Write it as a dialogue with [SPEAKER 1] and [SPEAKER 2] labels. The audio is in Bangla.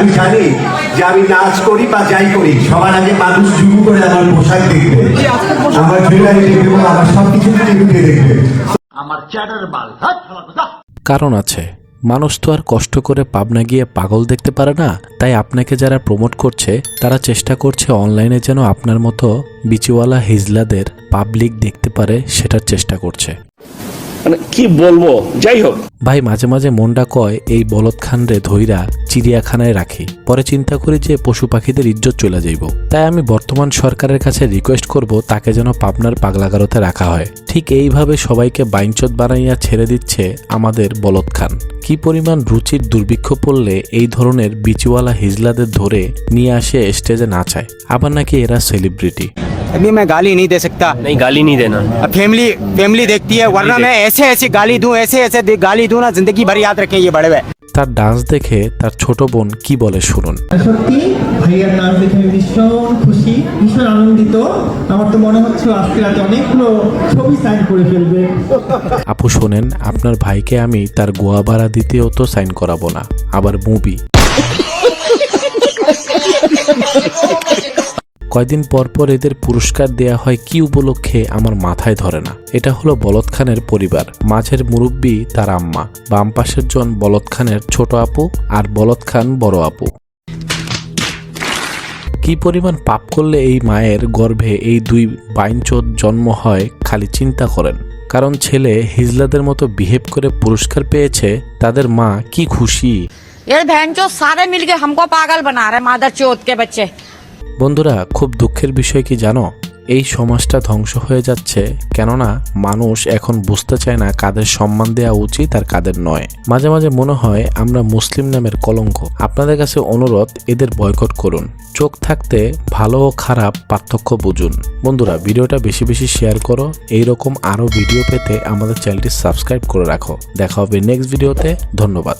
[SPEAKER 1] আমি জানি যে আমি নাচ করি বা যাই করি সবার আগে মানুষ জুম করে আমার পোশাক দেখবে আমার জুয়েলারি দেখবে এবং আমার সবকিছু টিভি দেখবে।
[SPEAKER 2] কারণ আছে মানুষ তো আর কষ্ট করে পাবনা গিয়ে পাগল দেখতে পারে না তাই আপনাকে যারা প্রমোট করছে তারা চেষ্টা করছে অনলাইনে যেন আপনার মতো বিচিওয়ালা হিজলাদের পাবলিক দেখতে পারে সেটার চেষ্টা করছে।
[SPEAKER 3] মানে কি বলব? যাই হোক।
[SPEAKER 2] ভাই, মাঝে মাঝে মনটা কয়, এই বলদ খানরে ধইরা চিড়িয়াখানায় রাখি। পরে চিন্তা করি যে পশু পাখিদের ইজ্জত চলে যাইব। তাই আমি বর্তমান সরকারের কাছে রিকোয়েস্ট করব তাকে যেন পাবনার পাগলাগারতে রাখা হয়। ঠিক এইভাবে সবাইকে বাইঞ্চত বানাইয়া ছেড়ে দিচ্ছে আমাদের বলদ খান। কি পরিমাণ রুচির দুর্ভিক্ষ পড়লে এই ধরনের বিচিওয়ালা হিজলাদের ধরে নিয়ে আসে স্টেজে নাচায়। আবার নাকি এরা সেলিব্রিটি
[SPEAKER 4] अभी मैं गाली नहीं दे सकता
[SPEAKER 3] नहीं गाली नहीं देना
[SPEAKER 4] अब फैमिली फैमिली देखती है वरना मैं ऐसे ऐसे गाली दूं ऐसे ऐसे दे- गाली दूं ना जिंदगी भर याद रखें ये बड़े हुए
[SPEAKER 2] তার ডান্স দেখে তার ছোট বোন কি বলে শুনুন
[SPEAKER 5] সত্যি ভাইয়ার নাচ দেখে আমি ভীষণ খুশি ভীষণ আনন্দিত আমার তো মনে হচ্ছে ও আজকে রাতে অনেকগুলো ছবি সাইন করে ফেলবে
[SPEAKER 2] আপু শোনেন আপনার ভাইকে আমি তার গোয়া ভাড়া দিতেও তো সাইন করাবো না আবার মুভি কয়দিন পর পর এদের পুরস্কার দেয়া হয় কি উপলক্ষে আমার মাথায় ধরে না এটা হলো বলদ খানের পরিবার মাঝের মুরব্বী তার আম্মা বাম পাশের জন বলদ খানের ছোট আপু আর বলদ খান বড় আপু কি পরিমাণ পাপ করলে এই মায়ের গর্ভে এই দুই বাইনচোদ জন্ম হয় খালি চিন্তা করেন কারণ ছেলে হিজলাদের মতো বিহেভ করে পুরস্কার পেয়েছে তাদের মা কি খুশি
[SPEAKER 6] ये बहन जो सारे मिलके हमको पागल बना रहे मादर चौथ के बच्चे
[SPEAKER 2] বন্ধুরা, খুব দুঃখের বিষয় কি জানো? এই সমাজটা ধ্বংস হয়ে যাচ্ছে, কেননা মানুষ এখন বুঝতে চায় না কাদের সম্মান দেওয়া উচিত আর কাদের নয়। মাঝে মাঝে মনে হয় আমরা মুসলিম নামের কলঙ্ক। আপনাদের কাছে অনুরোধ, এদের বয়কট করুন। চোখ থাকতে ভালো ও খারাপ পার্থক্য বুঝুন। বন্ধুরা, ভিডিওটা বেশি বেশি শেয়ার করো। এইরকম আরও ভিডিও পেতে আমাদের চ্যানেলটি সাবস্ক্রাইব করে রাখো। দেখা হবে নেক্সট ভিডিওতে। ধন্যবাদ।